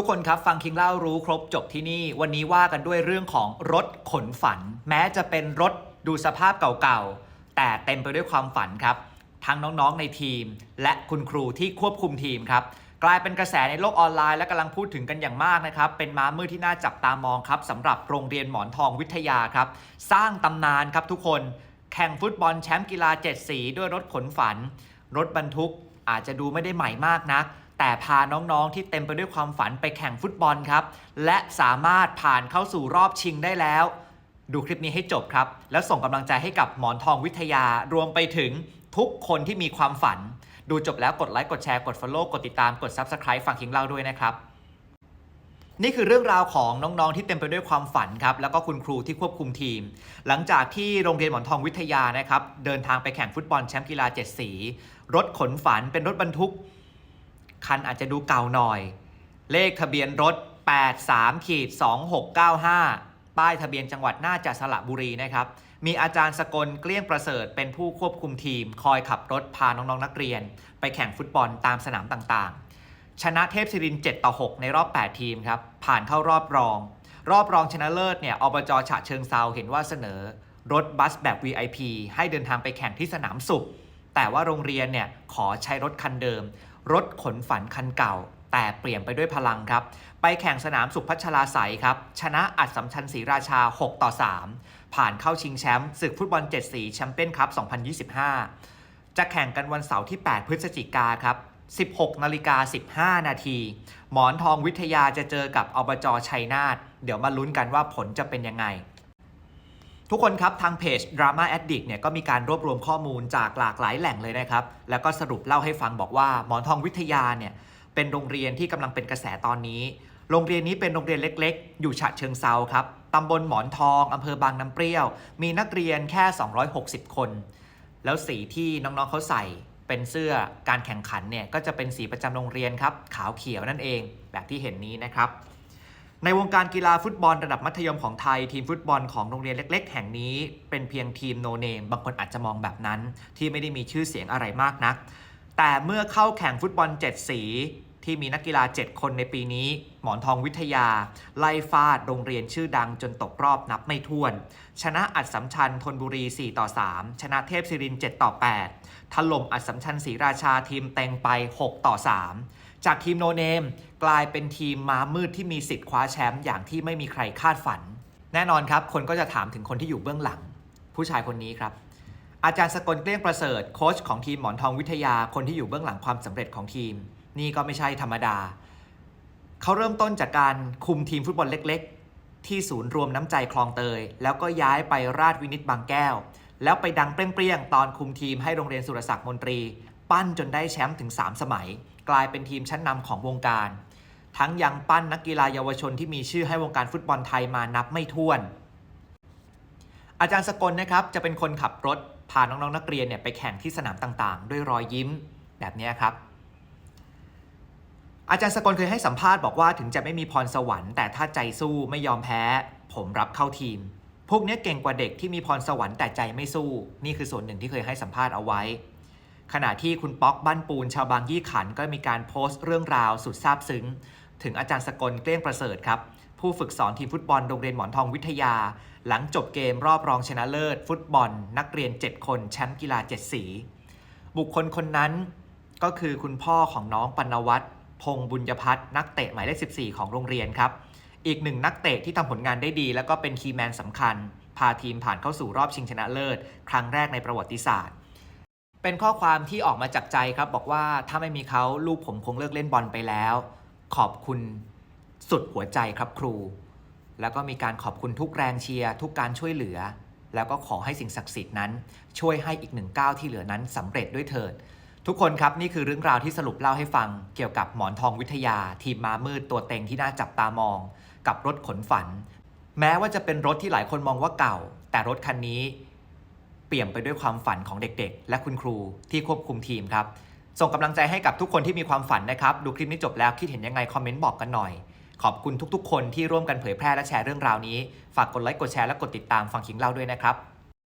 ทุกคนครับฟังคิงเล่ารู้ครบจบที่นี่ วันนี้ว่ากันด้วยเรื่องของรถขนฝัน แม้จะเป็นรถดูสภาพเก่าๆ แต่เต็มไปด้วยความฝันครับ ทั้งน้องๆในทีม และคุณครูที่ควบคุมทีมครับ กลายเป็นกระแสในโลกออนไลน์และกำลังพูดถึงกันอย่างมากนะครับ เป็นม้ามืดที่น่าจับตามองครับสำหรับโรงเรียนหมอนทองวิทยาครับ สร้างตำนานครับทุกคน แข่งฟุตบอลแชมป์กีฬาเจ็ดสี ด้วยรถขนฝัน รถบรรทุกอาจจะดูไม่ได้ใหม่มากนัก แต่พาน้องๆที่เต็มไปด้วยความฝันไปแข่งฟุตบอลครับ และสามารถผ่านเข้าสู่รอบชิงได้แล้ว ดูคลิปนี้ให้จบครับ แล้วส่งกำลังใจให้กับหมอนทองวิทยารวมไปถึงทุกคนที่มีความฝัน ดูจบแล้วกดไลค์กดแชร์กด Follow กดติดตามกด Subscribe ฟังคิงเล่าด้วยนะครับนี่คือเรื่องราวของน้องๆที่เต็มไปด้วยความฝันครับแล้วก็คุณครูที่ควบคุมทีม หลังจากที่โรงเรียนหมอนทองวิทยานะครับเดินทางไปแข่งฟุตบอลแชมป์กีฬาเจ็ดสี รถขนฝันเป็นรถบรรทุก คันอาจจะดูเก่าหน่อย เลขทะเบียนรถ 83ขีด2695 ป้ายทะเบียนจังหวัดน่าจะสระบุรีนะครับ มีอาจารย์สกลเกลี้ยงประเสริฐ เป็นผู้ควบคุมทีม คอยขับรถพาน้องๆนักเรียน ไปแข่งฟุตบอลตามสนามต่างๆ ชนะเทพศิริน 7 ต่อ 6 ในรอบ 8 ทีมครับ ผ่านเข้ารอบรอง รอบรองชนะเลิศเนี่ยอบจฉะเชิงเซาเห็นว่าเสนอ รถบัสแบบ VIP ให้เดินทางไปแข่งที่สนามสุขแต่ว่าโรงเรียนเนี่ยขอใช้รถคันเดิม รถขนฝันคันเก่า แต่เปลี่ยนไปด้วยพลังครับ ไปแข่งสนามสุพัชราไสครับ ชนะอัดสำชัญศรีราชา 6 ต่อ 3 ผ่านเข้าชิงแชมป์ศึกฟุตบอล 7 สีแชมเปี้ยนคัพ 2025 จะแข่งกันวันเสาร์ที่ 8 พฤศจิกาครับ 16นาฬิกา15 นาทีหมอนทองวิทยาจะเจอกับอบจชัยนาทเดี๋ยวมาลุ้นกันว่าผลจะเป็นยังไง ทุกคนครับ ทางเพจ Drama Addict เนี่ยก็มีการรวบรวมข้อมูลจากหลากหลายแหล่งเลยนะครับ แล้วก็สรุปเล่าให้ฟังบอกว่าหมอนทองวิทยาเนี่ยเป็นโรงเรียนที่กำลังเป็นกระแสตอนนี้ โรงเรียนนี้เป็นโรงเรียนเล็ก ๆ อยู่ฉะเชิงเซาครับตำบลหมอนทองอำเภอบางน้ำเปรี้ยว มีนักเรียนแค่ 260 คน แล้วสีที่น้องๆเขาใส่เป็นเสื้อการแข่งขันเนี่ยก็จะเป็นสีประจำโรงเรียนครับขาวเขียวนั่นเอง แบบที่เห็นนี้นะครับ ในวงการกีฬาฟุตบอลระดับมัธยมของไทย ทีมฟุตบอลของโรงเรียนเล็ก ๆ แห่งนี้ เป็นเพียงทีมโนเนมบางคนอาจจะมองแบบนั้น ที่ไม่ได้มีชื่อเสียงอะไรมากนัก แต่เมื่อเข้าแข่งฟุตบอล 7 สี ที่มีนักกีฬา 7 คนในปีนี้ หมอนทองวิทยา ไล่ฟาดโรงเรียนชื่อดังจนตกรอบนับไม่ถ้วน ชนะอัดสำชัญธนบุรี 4 ต่อ 3 ชนะเทพศิริน 7 ต่อ 8ถล่มอัดสำชัญศรีราชาทีมเต็งไป 6 ต่อ 3 จากทีมโนเนมกลายเป็นทีมม้ามืดที่มีสิทธิ์คว้าแชมป์อย่างที่ไม่มีใครคาดฝัน แน่นอนครับ คนก็จะถามถึงคนที่อยู่เบื้องหลัง ผู้ชายคนนี้ครับ อาจารย์สกลเกลี้ยงประเสริฐโค้ชของทีมหมอนทองวิทยาคนที่อยู่เบื้องหลังความสำเร็จของทีม นี่ก็ไม่ใช่ธรรมดา เขาเริ่มต้นจากการคุมทีมฟุตบอลเล็ก ๆ ที่ศูนย์รวมน้ำใจคลองเตย แล้วก็ย้ายไปราชวินิตบางแก้ว แล้วไปดังเปรี้ยงๆตอนคุมทีมให้โรงเรียนสุรศักดิ์มนตรี ปั้นจนได้แชมป์ถึง 3 สมัย กลายเป็นทีมชั้นนำของวงการ ทั้งยังปั้นนักกีฬาเยาวชนที่มีชื่อให้วงการฟุตบอลไทยมานับไม่ถ้วน อาจารย์สกลนะครับจะเป็นคนขับรถพาน้องๆนักเรียนเนี่ยไปแข่งที่สนามต่างๆ ด้วยรอยยิ้มแบบนี้ครับอาจารย์สกลเคยให้สัมภาษณ์บอกว่าถึงจะไม่มีพรสวรรค์แต่ถ้าใจสู้ไม่ยอมแพ้ ผมรับเข้าทีม พวกนี้เก่งกว่าเด็กที่มีพรสวรรค์แต่ใจไม่สู้ นี่คือส่วนหนึ่งที่เคยให้สัมภาษณ์เอาไว้ ขณะที่คุณป๊อกบ้านปูนชาวบางยี่ขันก็มีการโพสต์เรื่องราวสุดซาบซึ้ง ถึงอาจารย์สกลเกลี้ยงประเสริฐครับ ผู้ฝึกสอนทีมฟุตบอลโรงเรียนหมอนทองวิทยา หลังจบเกมรอบรองชนะเลิศ ฟุตบอล นักเรียน 7 คนแชมป์กีฬา 7 สี บุคคลคนนั้นก็คือคุณพ่อของน้องปนวัตรพงษ์บุญยพัฒน์นักเตะหมายเลข 14 ของโรงเรียนครับ อีกหนึ่งนักเตะที่ทำผลงานได้ดี แล้วก็เป็นคีย์แมนสำคัญ พาทีมผ่านเข้าสู่รอบชิงชนะเลิศ ครั้งแรกในประวัติศาสตร์ เป็นข้อความที่ออกมาจากใจครับบอกว่าถ้าไม่มีเขาลูกผมคงเลิกเล่นบอลไปแล้ว ขอบคุณสุดหัวใจครับครู แล้วก็มีการขอบคุณทุกแรงเชียร์ทุกการช่วยเหลือ แล้วก็ขอให้สิ่งศักดิ์สิทธิ์นั้น ช่วยให้อีกหนึ่งก้าวที่เหลือนั้นสำเร็จด้วยเถิด ทุกคนครับนี่คือเรื่องราวที่สรุปเล่าให้ฟัง เกี่ยวกับหมอนทองวิทยา ทีมมามืดตัวเต็งที่น่าจับตามอง กับรถขนฝัน แม้ว่าจะเป็นรถที่หลายคนมองว่าเก่า แต่รถคันนี้ เปี่ยมไปด้วยความฝันของเด็กๆ และคุณครูที่ควบคุมทีมครับ ส่งกำลังใจให้กับทุกคนที่มีความฝันนะครับ ดูคลิปนี้จบแล้วคิดเห็นยังไงคอมเมนต์บอกกันหน่อย ขอบคุณทุกๆ คนที่ร่วมกันเผยแพร่และแชร์เรื่องราวนี้ ฝากกดไลค์กดแชร์และกดติดตามฟังคิงเล่าด้วยนะครับ